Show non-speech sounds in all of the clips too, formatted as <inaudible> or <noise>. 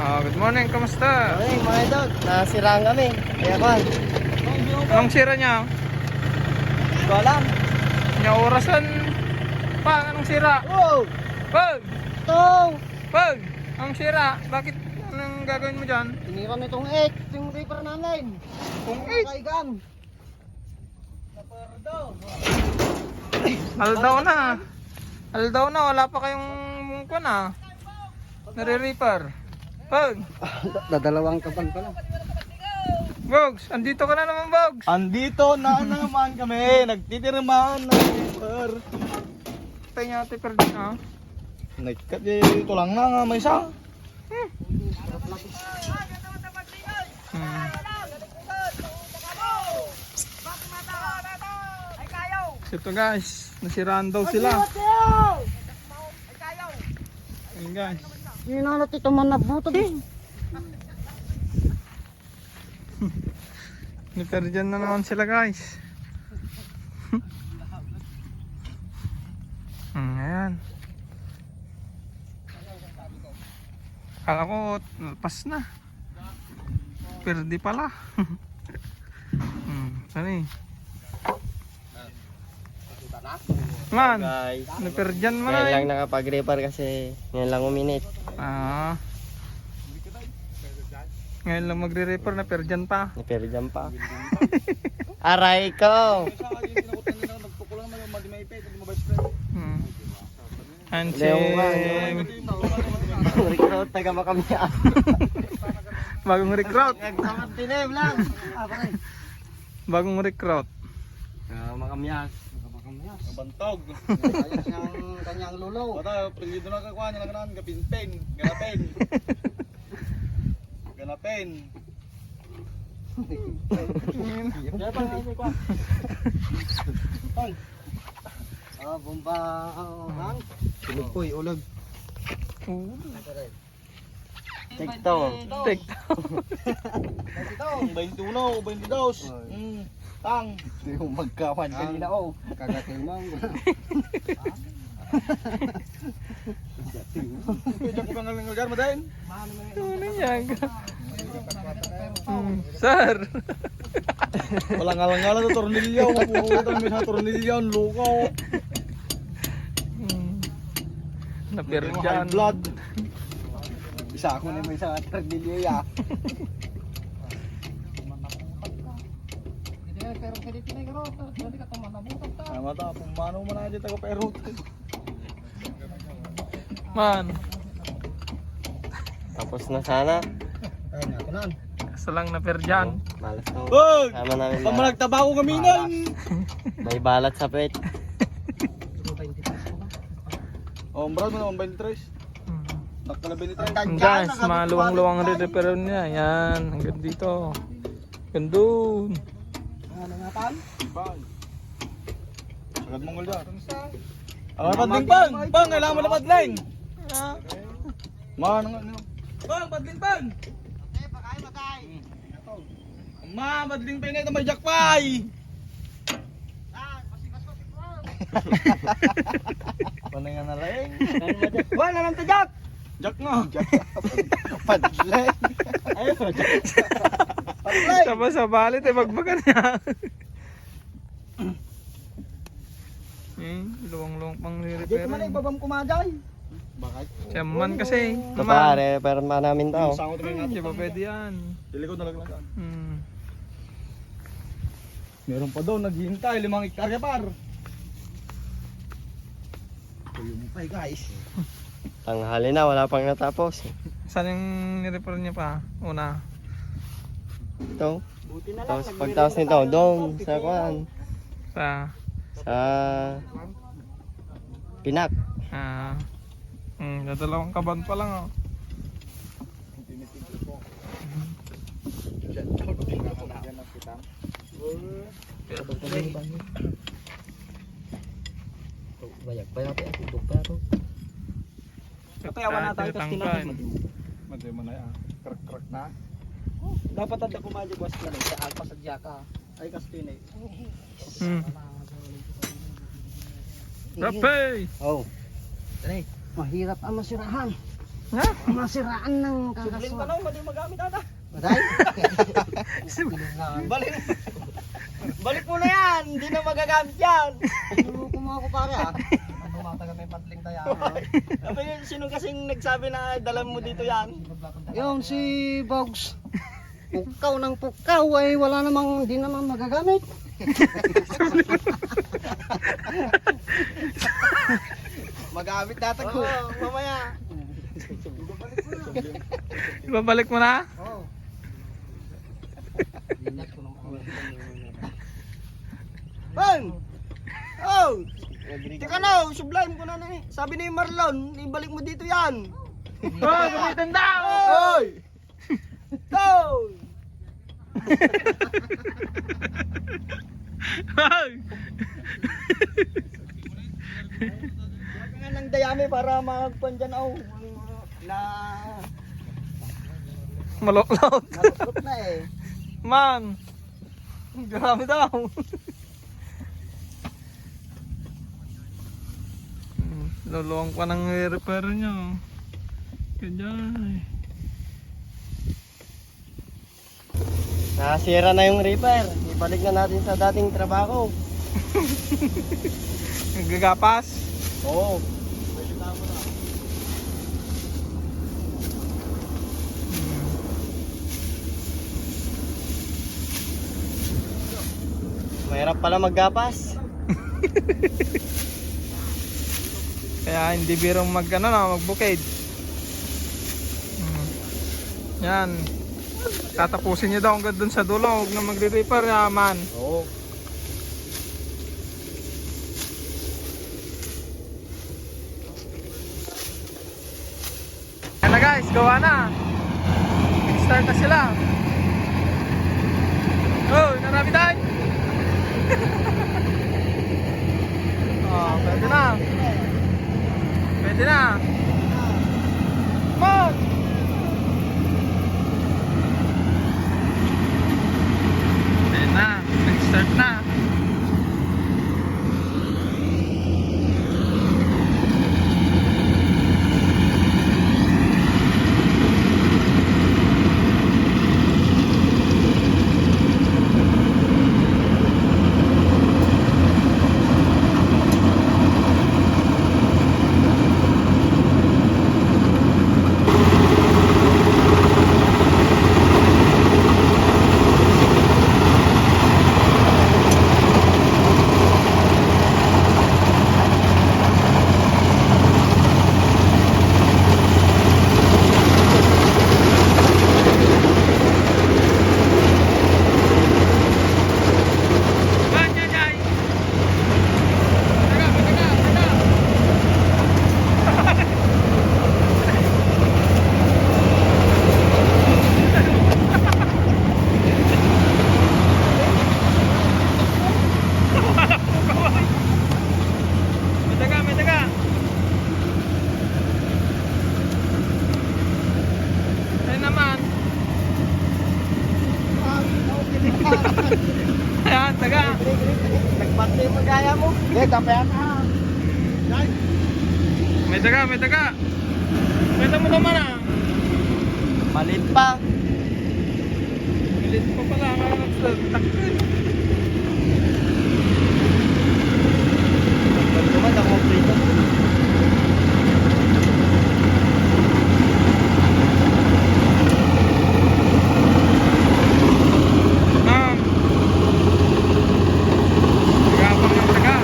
Ah, good morning, kamusta? Okay, mga idol, nasiraan kami. Kaya kwan, Anong sira niya? ko alam. Niya orasan pa, anong sira? Wow! Pag! Ito! Pag! Anong sira? Bakit? Anong gagawin mo dyan? Tinira nitong 8, yung reaper namin. Kung Eight. 8, Kaigan. Aldaw na. Aldaw na, wala pa kayong kwan ah. Nare-reaper. Pag! Dadalawang kapan pa lang. Bogs! Andito ka na naman, Bogs! Andito na naman kami, nagtitirmahan ng paper. Tayo niya, tipper din ah. Nagkat ito lang na nga, may isa. Hmm. So ito guys, nasiraan daw sila. Ayun guys. Hinanat ito man nabutod eh. <laughs> Niperdian na naman sila guys. <laughs> hmm, ayan. Kala ko pas na. Perdi pala. <laughs> hmm, ano eh. Man, Guys, niperdian mo na ngayon lang eh. nakapag-reaper kasi ngayon lang uminit. Ah. Ngayon lang magre-repair na perdian pa. Pero dyan pa. <laughs> Aray ko! Na? Hmm. And si Leo nga, Recruit, taga makamiya. <laughs> bagong recruit. Tinem lang. Ah, pare. Bagong recruit. Ah, makamiyas. Makamiyas. Bantog. Ayos niyang kanyang lulaw. Bata, pilido na kakuha niya lang ganaan, kapinpen, ganapin. <laughs> Ganapin. Ah, bomba hang. Pinupoy ulag. Oo. Tikto. Tek. Ang 21, 22. Mm. Tang. Ito yung magkawan kanina oh. Kagatimang. <laughs> Pwede ko kang ngalingal mo din. Ano yan? Hmm. Sir. Wala ngalang-ngalang na tornilyo. Mapukutan mo sa tornilyo. Ang lukaw. Hmm. High Naperdian. blood. Isa ako na may isang atradilyo ya. <laughs> Tama ta, pumano mo na dito ako pero. Man. Tapos na sana. Ayun ako nan. Sa lang naperdian. Malas na. Hoy! Sama namin Pag lahat. nagtabako kami nan. May balat sa pet. <laughs> Brad mo naman 23. Hmm. Nakala 23. Yan, guys, maluwang-luwang re-repair niya. Yan, hanggang dito. Hanggang doon. Bang. Sagad mongol dyan. Ah, padling pang! Pang, kailangan mo na padling! Man, ano? Pang, padling pang! Ma, padling pang ito may jackpay! <laughs> Panay nga na lang. Wala naman to Jack! <laughs> Jack nga. Padlay! Ayun po Jack. Sama sa balit, eh, magbagan niya. Hmm, luwang-luwang pang re-repair. babam kumagay. Bakit? Siyaman kasi. Ito Naman. pare, pero pa namin tao. Sangot kami nga. Hindi pa pwede yan. Dili ko nalaglagan. Hmm. Meron pa daw naghihintay, limang hektarya par. Tuyumpay guys. Tanghali na, wala pang natapos. Saan yung ni-repair niya pa? Una. Ito. Tapos pagtapos nito, doon sa kuan. Sa... Sa Pinak. Ah... Hmm, dadalawang kaban pa lang oh. Bayak pa natin ako, pero. Katayawan na tayo tinapos Madre mo na yan. Crack-crack na. Dapat ada kumadyo boss na sa alpa sa jaka. Ay kas tinay. Hmm. Rape! Oh. Dali. Mahirap ang masirahan. Ha? Masiraan ng Sublim ka kakaswa. na, mali magamit ata. Baday? <laughs> Balik. Balik mo na yan, hindi na magagamit yan. Ano kumuha ko pare ah? Ano matagal may patling tayo. Ano yun, sino kasing nagsabi na dala mo dito yan? Yun si Bogs. Pukaw ng pukaw ay wala namang, hindi naman magagamit. <laughs> Magamit natin ko. mamaya. Ibabalik mo na? Oo. Bang! Oh! Teka na, sublime ko na na eh. Sabi ni Marlon, ibalik mo dito yan. Oh, gamitin daw! Hoy! <laughs> Go! Nga ng dayami para magpan dyan oh. Na Maloklot. nalusot na eh. Man! Grabe daw. Luluwang pa ng repair niya. Ganyan. Nasira na yung reaper. Ibalik na natin sa dating trabaho. <laughs> Nagagapas. Oo. Mahirap pala maggapas. <laughs> Kaya hindi birong mag ano magbukid. Hmm. Yan. Tatapusin niyo daw hanggang dun sa dulo, huwag na magre-repair naman. Oo. Yan na guys, gawa na. Start na sila. Oh, narami tayo. <laughs> oh, pwede na. Pwede na. Come on! Pwede na. Nag-start na. Yan, yan, yan. Taga, taga, taga. May taga, may taga. Ayun naman. Ayan, taga. Nagpante yung magaya mo. Hindi, tapayan ka. May taga, may taga. Kwenta mo naman ah. Malit pa. Galit pa pala. Kaya nagsatakto eh. Naman ako prito. Ma'am. Gabang ng taga.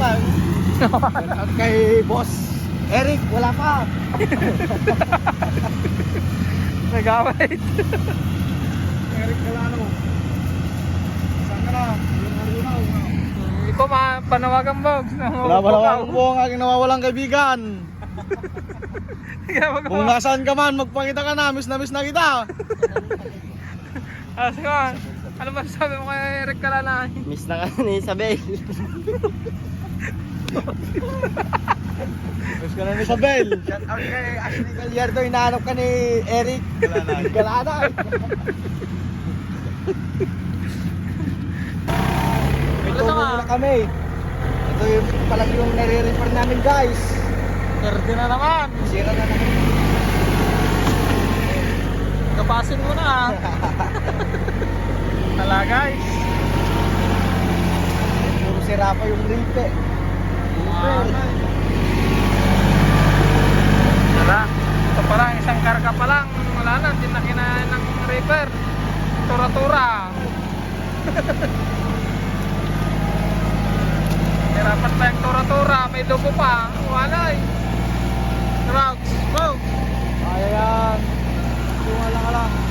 Pang. At kay Boss Eric, wala pa. <laughs> Nag-await. Eric Galano. Saan ka na? Yung Arunao. Hindi ko ma panawagan bogs. Wala wala wala po ang aking nawawalang kaibigan. <laughs> Kung nasaan ka man, magpakita ka na, miss na miss na kita. <laughs> Ah, sige. Ano ba sabi mo kay Eric Kalana? Miss na ka ni Isabel. Miss ka na ni Isabel. Shout out kay Ashley Gallardo, inaanap ka ni Eric. Galana. Galana. May Wala tubo sama. na kami. Ito yung palang yung nare-refer namin guys. Perde na naman. Sira na naman. Kapasin mo na. ah. <laughs> Tala guys. Puro sira pa yung ripe. Tara. Ito pa lang, isang karga pa lang. Wala na, kinain ng reaper. Tura-tura. <laughs> Hirapan pa yung tura-tura. May dugo pa. Wala eh. Drugs. Go. Kaya yan. Tunga lang lang.